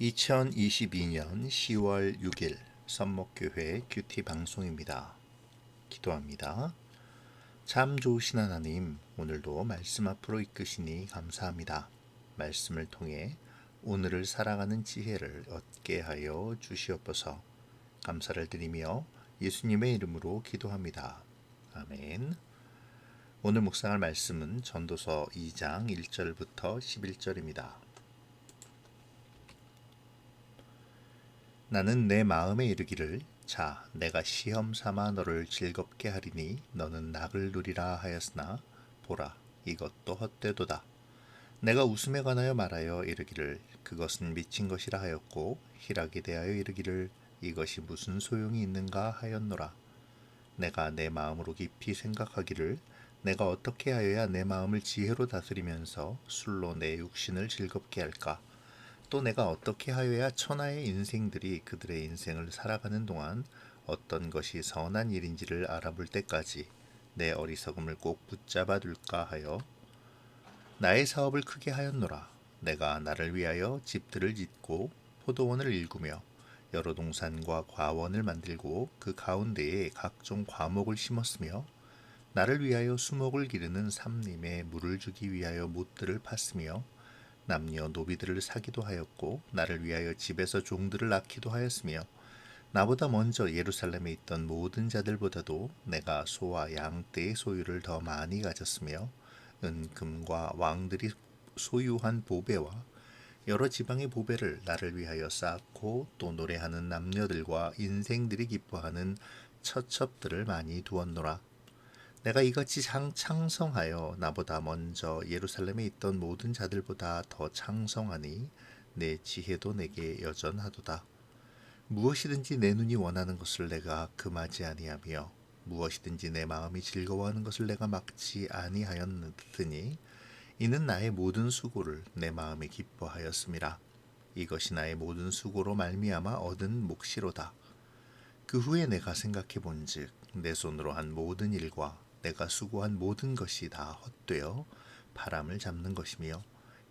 2022년 10월 6일 선목교회 큐티 방송입니다. 기도합니다. 참 좋으신 하나님, 오늘도 말씀 앞으로 이끄시니 감사합니다. 말씀을 통해 오늘을 살아가는 지혜를 얻게 하여 주시옵소서. 감사를 드리며 예수님의 이름으로 기도합니다. 아멘. 오늘 묵상할 말씀은 전도서 2장 1절부터 11절입니다. 나는 내 마음에 이르기를 자 내가 시험 삼아 너를 즐겁게 하리니 너는 낙을 누리라 하였으나 보라 이것도 헛되도다. 내가 웃음에 관하여 말하여 이르기를 그것은 미친 것이라 하였고 희락에 대하여 이르기를 이것이 무슨 소용이 있는가 하였노라. 내가 내 마음으로 깊이 생각하기를 내가 어떻게 하여야 내 마음을 지혜로 다스리면서 술로 내 육신을 즐겁게 할까 또 내가 어떻게 하여야 천하의 인생들이 그들의 인생을 살아가는 동안 어떤 것이 선한 일인지를 알아볼 때까지 내 어리석음을 꼭 붙잡아 둘까 하여 나의 사업을 크게 하였노라. 내가 나를 위하여 집들을 짓고 포도원을 일구며 여러 동산과 과원을 만들고 그 가운데에 각종 과목을 심었으며 나를 위하여 수목을 기르는 삼림에 물을 주기 위하여 못들을 팠으며 남녀 노비들을 사기도 하였고 나를 위하여 집에서 종들을 낳기도 하였으며 나보다 먼저 예루살렘에 있던 모든 자들보다도 내가 소와 양 떼의 소유를 더 많이 가졌으며 은금과 왕들이 소유한 보배와 여러 지방의 보배를 나를 위하여 쌓고 또 노래하는 남녀들과 인생들이 기뻐하는 처첩들을 많이 두었노라. 내가 이같이 창성하여 나보다 먼저 예루살렘에 있던 모든 자들보다 더 창성하니 내 지혜도 내게 여전하도다. 무엇이든지 내 눈이 원하는 것을 내가 금하지 아니하며 무엇이든지 내 마음이 즐거워하는 것을 내가 막지 아니하였으니 이는 나의 모든 수고를 내 마음에 기뻐하였음이라. 이것이 나의 모든 수고로 말미암아 얻은 몫이로다. 그 후에 내가 생각해 본즉 내 손으로 한 모든 일과 내가 수고한 모든 것이 다 헛되어 바람을 잡는 것이며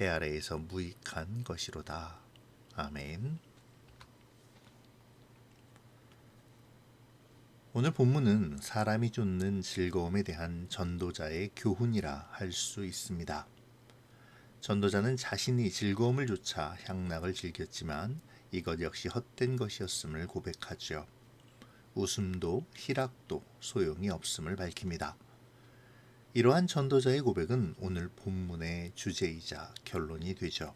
해 아래에서 무익한 것이로다. 아멘. 오늘 본문은 사람이 쫓는 즐거움에 대한 전도자의 교훈이라 할 수 있습니다. 전도자는 자신이 즐거움을 쫓아 향락을 즐겼지만 이것 역시 헛된 것이었음을 고백하죠. 웃음도 희락도 소용이 없음을 밝힙니다. 이러한 전도자의 고백은 오늘 본문의 주제이자 결론이 되죠.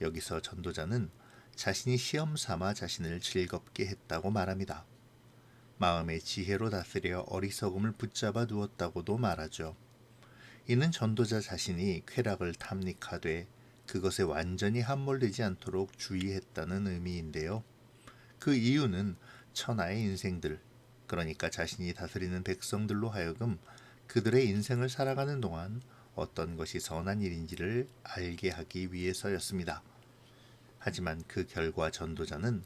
여기서 전도자는 자신이 시험 삼아 자신을 즐겁게 했다고 말합니다. 마음의 지혜로 다스려 어리석음을 붙잡아 두었다고도 말하죠. 이는 전도자 자신이 쾌락을 탐닉하되 그것에 완전히 함몰되지 않도록 주의했다는 의미인데요. 그 이유는 천하의 인생들, 그러니까 자신이 다스리는 백성들로 하여금 그들의 인생을 살아가는 동안 어떤 것이 선한 일인지를 알게 하기 위해서였습니다. 하지만 그 결과 전도자는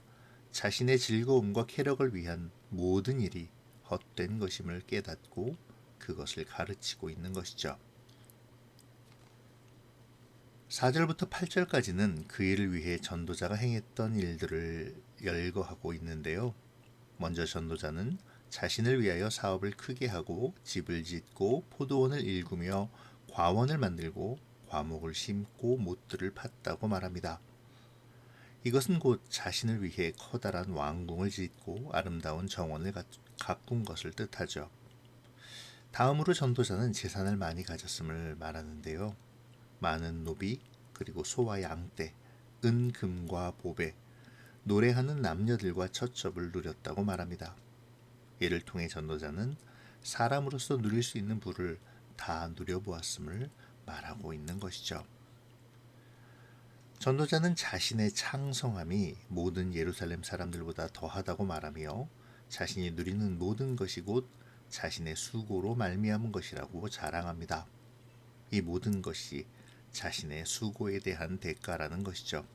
자신의 즐거움과 쾌락을 위한 모든 일이 헛된 것임을 깨닫고 그것을 가르치고 있는 것이죠. 4절부터 8절까지는 그 일을 위해 전도자가 행했던 일들을 열거하고 있는데요. 먼저 전도자는 자신을 위하여 사업을 크게 하고 집을 짓고 포도원을 일구며 과원을 만들고 과목을 심고 못들을 팠다고 말합니다. 이것은 곧 자신을 위해 커다란 왕궁을 짓고 아름다운 정원을 가꾼 것을 뜻하죠. 다음으로 전도자는 재산을 많이 가졌음을 말하는데요. 많은 노비, 그리고 소와 양떼, 은, 금과 보배, 노래하는 남녀들과 처첩을 누렸다고 말합니다. 이를 통해 전도자는 사람으로서 누릴 수 있는 부를 다 누려보았음을 말하고 있는 것이죠. 전도자는 자신의 창성함이 모든 예루살렘 사람들보다 더하다고 말하며 자신이 누리는 모든 것이 곧 자신의 수고로 말미암은 것이라고 자랑합니다. 이 모든 것이 자신의 수고에 대한 대가라는 것이죠.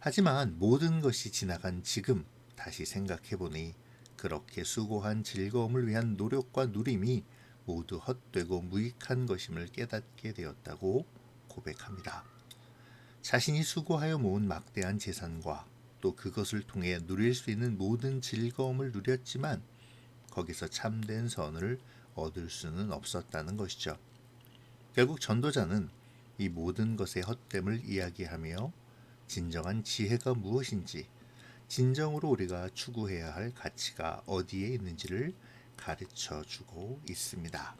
하지만 모든 것이 지나간 지금 다시 생각해 보니 그렇게 수고한 즐거움을 위한 노력과 누림이 모두 헛되고 무익한 것임을 깨닫게 되었다고 고백합니다. 자신이 수고하여 모은 막대한 재산과 또 그것을 통해 누릴 수 있는 모든 즐거움을 누렸지만 거기서 참된 선을 얻을 수는 없었다는 것이죠. 결국 전도자는 이 모든 것의 헛됨을 이야기하며 진정한 지혜가 무엇인지, 진정으로 우리가 추구해야 할 가치가 어디에 있는지를 가르쳐 주고 있습니다.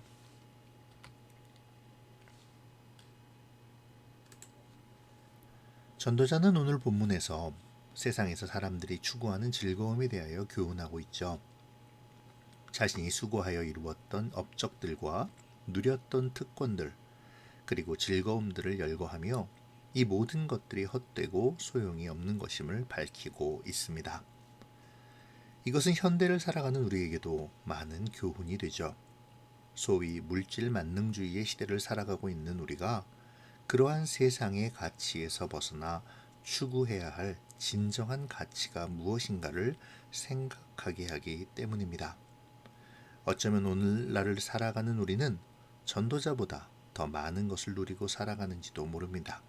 전도자는 오늘 본문에서 세상에서 사람들이 추구하는 즐거움에 대하여 교훈하고 있죠. 자신이 수고하여 이루었던 업적들과 누렸던 특권들, 그리고 즐거움들을 열거하며 이 모든 것들이 헛되고 소용이 없는 것임을 밝히고 있습니다. 이것은 현대를 살아가는 우리에게도 많은 교훈이 되죠. 소위 물질 만능주의의 시대를 살아가고 있는 우리가 그러한 세상의 가치에서 벗어나 추구해야 할 진정한 가치가 무엇인가를 생각하게 하기 때문입니다. 어쩌면 오늘날을 살아가는 우리는 전도자보다 더 많은 것을 누리고 살아가는지도 모릅니다.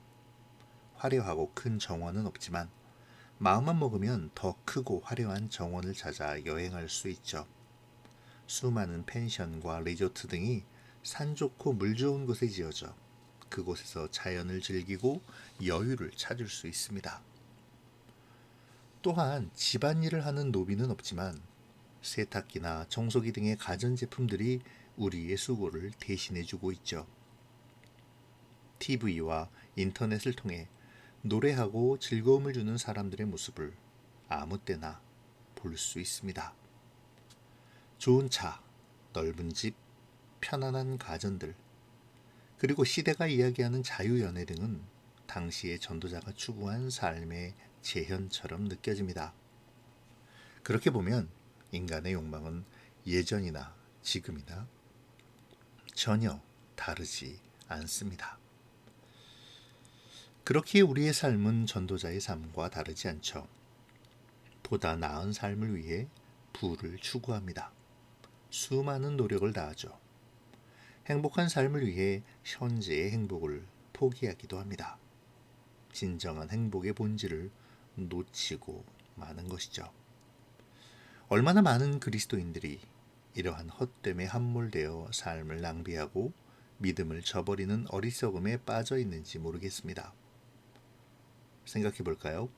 화려하고 큰 정원은 없지만 마음만 먹으면 더 크고 화려한 정원을 찾아 여행할 수 있죠. 수많은 펜션과 리조트 등이 산 좋고 물 좋은 곳에 지어져 그곳에서 자연을 즐기고 여유를 찾을 수 있습니다. 또한 집안일을 하는 노비는 없지만 세탁기나 청소기 등의 가전제품들이 우리의 수고를 대신해주고 있죠. TV와 인터넷을 통해 노래하고 즐거움을 주는 사람들의 모습을 아무 때나 볼 수 있습니다. 좋은 차, 넓은 집, 편안한 가전들, 그리고 시대가 이야기하는 자유연애 등은 당시의 전도자가 추구한 삶의 재현처럼 느껴집니다. 그렇게 보면 인간의 욕망은 예전이나 지금이나 전혀 다르지 않습니다. 그렇기에 우리의 삶은 전도자의 삶과 다르지 않죠. 보다 나은 삶을 위해 부를 추구합니다. 수많은 노력을 다하죠. 행복한 삶을 위해 현재의 행복을 포기하기도 합니다. 진정한 행복의 본질을 놓치고 마는 것이죠. 얼마나 많은 그리스도인들이 이러한 헛됨에 함몰되어 삶을 낭비하고 믿음을 저버리는 어리석음에 빠져 있는지 모르겠습니다. 생각해 볼까요?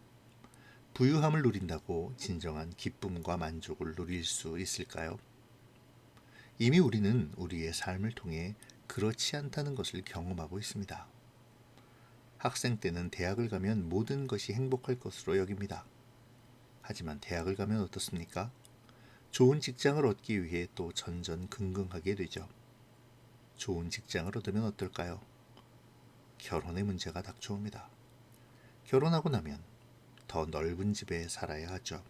부유함을 누린다고 진정한 기쁨과 만족을 누릴 수 있을까요? 이미 우리는 우리의 삶을 통해 그렇지 않다는 것을 경험하고 있습니다. 학생 때는 대학을 가면 모든 것이 행복할 것으로 여깁니다. 하지만 대학을 가면 어떻습니까? 좋은 직장을 얻기 위해 또 전전긍긍하게 되죠. 좋은 직장을 얻으면 어떨까요? 결혼의 문제가 닥쳐옵니다. 결혼하고 나면 더 넓은 집에 살아야 하죠.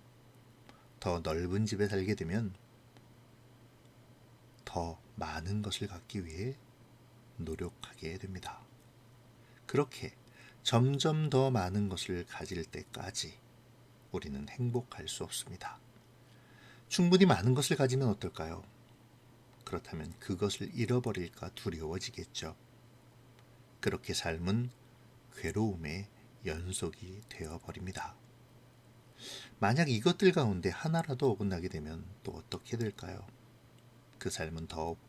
더 넓은 집에 살게 되면 더 많은 것을 갖기 위해 노력하게 됩니다. 그렇게 점점 더 많은 것을 가질 때까지 우리는 행복할 수 없습니다. 충분히 많은 것을 가지면 어떨까요? 그렇다면 그것을 잃어버릴까 두려워지겠죠. 그렇게 삶은 괴로움의 연속이 되어버립니다. 만약 이것들 가운데 하나라도 어긋나게 되면 또 어떻게 될까요? 그 삶은 더욱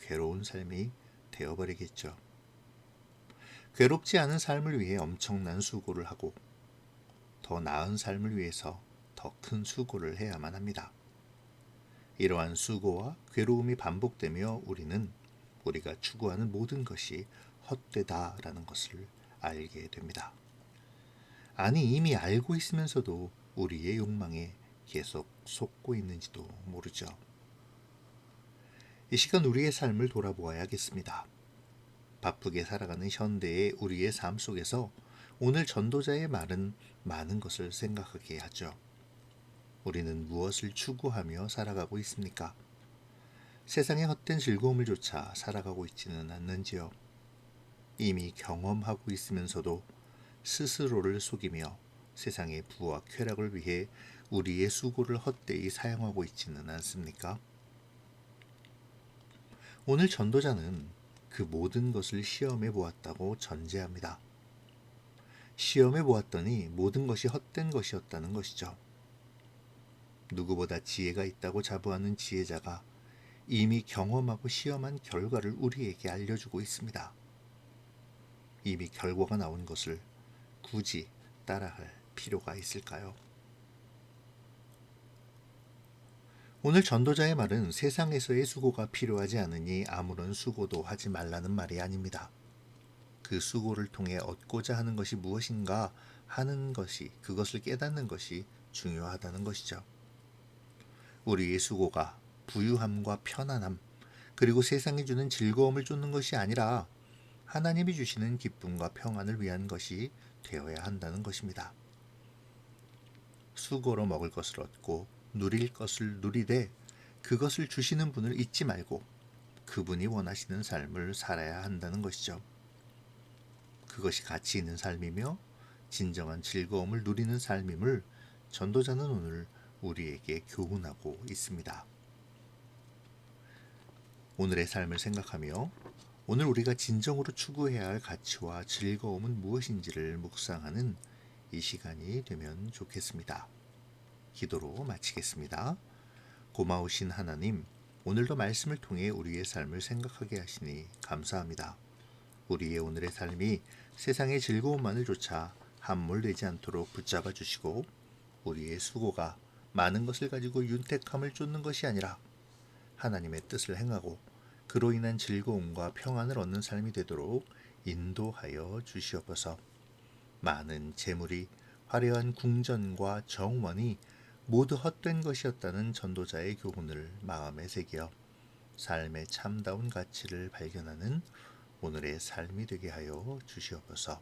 괴로운 삶이 되어버리겠죠. 괴롭지 않은 삶을 위해 엄청난 수고를 하고 더 나은 삶을 위해서 더 큰 수고를 해야만 합니다. 이러한 수고와 괴로움이 반복되며 우리는 우리가 추구하는 모든 것이 헛되다라는 것을 알게 됩니다. 아니 이미 알고 있으면서도 우리의 욕망에 계속 속고 있는지도 모르죠. 이 시간 우리의 삶을 돌아보아야겠습니다. 바쁘게 살아가는 현대의 우리의 삶 속에서 오늘 전도자의 말은 많은 것을 생각하게 하죠. 우리는 무엇을 추구하며 살아가고 있습니까? 세상의 헛된 즐거움을 조차 살아가고 있지는 않는지요. 이미 경험하고 있으면서도 스스로를 속이며 세상의 부와 쾌락을 위해 우리의 수고를 헛되이 사용하고 있지는 않습니까? 오늘 전도자는 그 모든 것을 시험해 보았다고 전제합니다. 시험해 보았더니 모든 것이 헛된 것이었다는 것이죠. 누구보다 지혜가 있다고 자부하는 지혜자가 이미 경험하고 시험한 결과를 우리에게 알려주고 있습니다. 이미 결과가 나온 것을 굳이 따라할 필요가 있을까요? 오늘 전도자의 말은 세상에서의 수고가 필요하지 않으니 아무런 수고도 하지 말라는 말이 아닙니다. 그 수고를 통해 얻고자 하는 것이 무엇인가 하는 것이 그것을 깨닫는 것이 중요하다는 것이죠. 우리의 수고가 부유함과 편안함 그리고 세상이 주는 즐거움을 쫓는 것이 아니라 하나님이 주시는 기쁨과 평안을 위한 것이 되어야 한다는 것입니다. 수고로 먹을 것을 얻고 누릴 것을 누리되 그것을 주시는 분을 잊지 말고 그분이 원하시는 삶을 살아야 한다는 것이죠. 그것이 가치 있는 삶이며 진정한 즐거움을 누리는 삶임을 전도자는 오늘 우리에게 교훈하고 있습니다. 오늘의 삶을 생각하며 오늘 우리가 진정으로 추구해야 할 가치와 즐거움은 무엇인지를 묵상하는 이 시간이 되면 좋겠습니다. 기도로 마치겠습니다. 고마우신 하나님, 오늘도 말씀을 통해 우리의 삶을 생각하게 하시니 감사합니다. 우리의 오늘의 삶이 세상의 즐거움만을 쫓아 함몰되지 않도록 붙잡아 주시고 우리의 수고가 많은 것을 가지고 윤택함을 쫓는 것이 아니라 하나님의 뜻을 행하고 그로 인한 즐거움과 평안을 얻는 삶이 되도록 인도하여 주시옵소서. 많은 재물이 화려한 궁전과 정원이 모두 헛된 것이었다는 전도자의 교훈을 마음에 새겨 삶의 참다운 가치를 발견하는 오늘의 삶이 되게 하여 주시옵소서.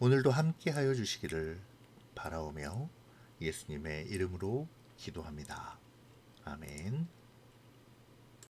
오늘도 함께 하여 주시기를 바라오며 예수님의 이름으로 기도합니다.